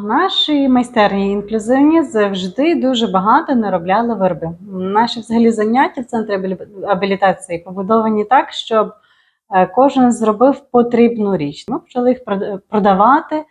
В нашій майстерні інклюзивні завжди дуже багато наробляли вироби. Наші взагалі заняття в центрі абілітації побудовані так, щоб е, кожен зробив потрібну річ. Ми почали їх продавати е,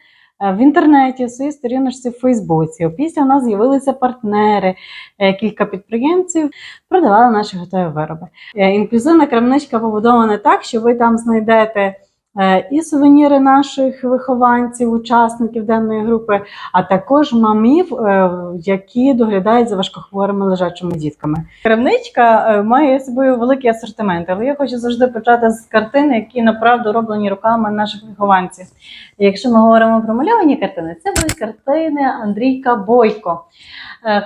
в інтернеті, в своїй сторіночці в Фейсбуці. Після у нас з'явилися партнери, е, кілька підприємців продавали наші готові вироби. Інклюзивна крамничка побудована так, що ви там знайдете. Е, І сувеніри наших вихованців, учасників денної групи, а також мамів, е, які доглядають за важкохворими лежачими дітками. Крамничка е, має собою великий асортимент, але я хочу завжди почати з картин, які направду роблені руками наших вихованців. Якщо ми говоримо про мальовані картини, це будуть картини Андрійка Бойко,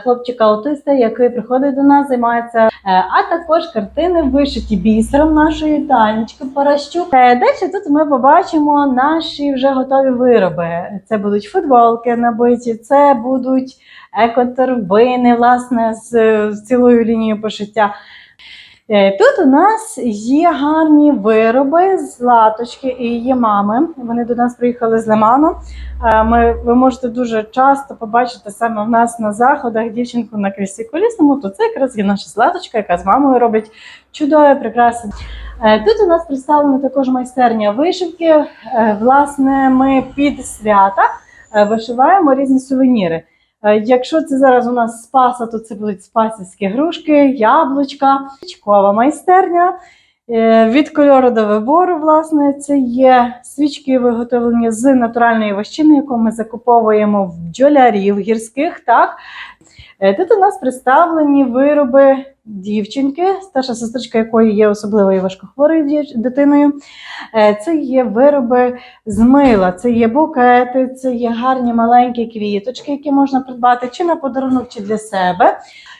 хлопчика-аутиста, який приходить до нас, займається, а також картини вишиті бісером нашої Танечки Паращук. Далі тут ми побачимо наші вже готові вироби. Це будуть футболки набиті, це будуть екоторбини, власне, з, цілою лінією пошиття. Е, Тут у нас є гарні вироби з латочки і її мами. Вони до нас приїхали з Лиману. Е, Ми, ви можете дуже часто побачити саме в нас на заходах дівчинку на крісі колісному. То це якраз є наша златочка, яка з мамою робить чудові прикраси. Е, Тут у нас представлена також майстерня вишивки. Власне, ми під свята вишиваємо різні сувеніри. Е, Якщо це зараз у нас спаса, то це будуть спасівські грушки, яблучка, свічкова майстерня. Е, Від кольору до вибору, власне, це є свічки виготовлені з натуральної вощини, яку ми закуповуємо в бджолярів гірських. Так? Е, Тут у нас представлені вироби дівчинки, старша сестричка якої є особливою важкохворою дитиною. Е, Це є вироби з мила, це є букети, це є гарні маленькі квіточки, які можна придбати чи на подарунок, чи для себе.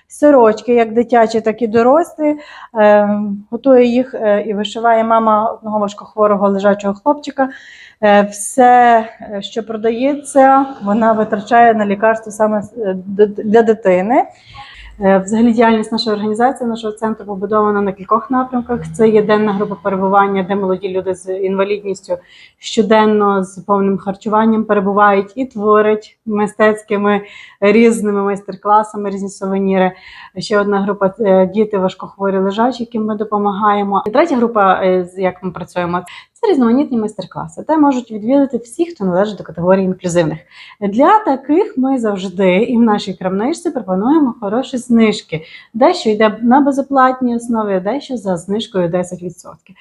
Сорочки, як дитячі, так і дорослі. Е, готує їх е, і вишиває мама одного важкохворого лежачого хлопчика. Е, все, е, що продається, вона витрачає на лікарство саме для дитини. Е, Взагалі діяльність нашої організації, нашого центру побудована на кількох напрямках. Це є денна група перебування, де молоді люди з інвалідністю щоденно з повним харчуванням перебувають і творять мистецькими різними майстер-класами, різні сувеніри. Ще одна група е, діти важкохворі лежачі, яким ми допомагаємо. І третя група, е, з- як ми працюємо, це різноманітні майстер-класи, де можуть відвідати всі, хто належить до категорії інклюзивних. Для таких ми завжди і в нашій крамничці пропонуємо хороші знижки. Дещо йде на безоплатній основі, дещо за знижкою 10%.